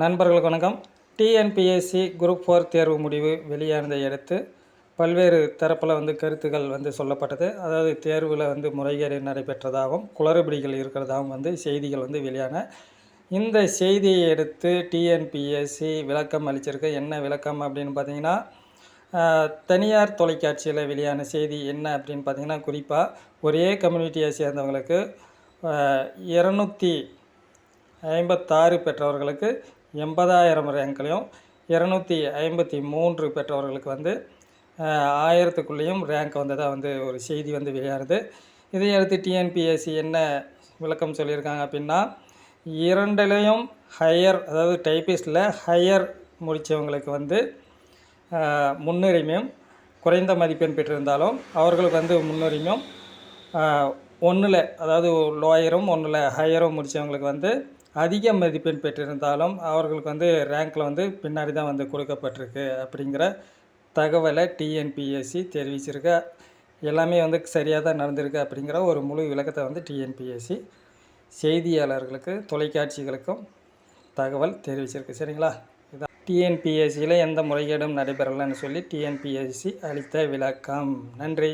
நண்பர்களுக்கு வணக்கம். TNPSC group four தேர்வு முடிவு வெளியானதை அடுத்து பல்வேறு தரப்பில் வந்து கருத்துக்கள் வந்து சொல்லப்பட்டது. அதாவது தேர்வில் வந்து முறைகேடு நடைபெற்றதாகவும் குளறுபடிகள் இருக்கிறதாகவும் வந்து செய்திகள் வந்து வெளியான. இந்த செய்தியை எடுத்து டிஎன்பிஎஸ்சி விளக்கம் அளிச்சிருக்கு. என்ன விளக்கம் அப்படின்னு பார்த்தீங்கன்னா தனியார் தொலைக்காட்சியில் வெளியான செய்தி என்ன அப்படின்னு பார்த்தீங்கன்னா குறிப்பாக ஒரே கம்யூனிட்டியை சேர்ந்தவங்களுக்கு இரநூத்தி ஐம்பத்தாறு பெற்றவர்களுக்கு எண்பதாயிரம் ரேங்க்லையும் இரநூத்தி ஐம்பத்தி மூன்று பெற்றவர்களுக்கு வந்து ஆயிரத்துக்குள்ளேயும் ரேங்க் வந்ததாக வந்து ஒரு செய்தி வந்து வெளியானது இதையடுத்து டிஎன்பிஎஸ்சி என்ன விளக்கம் சொல்லியிருக்காங்க அப்படின்னா இரண்டுலேயும் ஹையர் அதாவது டைப்பிஸ்டில் ஹையர் முடித்தவங்களுக்கு வந்து முன்னுரிமையும் குறைந்த மதிப்பெண் பெற்றிருந்தாலும் அவர்களுக்கு வந்து முன்னுரிமையும் ஒன்றில் அதாவது லோயரும் ஒன்றில் ஹையரும் முடித்தவங்களுக்கு வந்து அதிக மதிப்பெண் பெற்றிருந்தாலும் அவர்களுக்கு வந்து ரேங்க்கில் வந்து பின்னாடி தான் வந்து கொடுக்கப்பட்டிருக்கு அப்படிங்கிற தகவலை டிஎன்பிஎஸ்சி தெரிவிச்சிருக்கு. எல்லாமே வந்து சரியாக தான் நடந்திருக்கு அப்படிங்கிற ஒரு முழு விளக்கத்தை வந்து டிஎன்பிஎஸ்சி செய்தியாளர்களுக்கு தொலைக்காட்சிகளுக்கும் தகவல் தெரிவிச்சிருக்கு. சரிங்களா? இதான் டிஎன்பிஎஸ்சியில் எந்த முறைகேடும் நடைபெறலைன்னு சொல்லி டிஎன்பிஎஸ்சி அளித்த விளக்கம். நன்றி.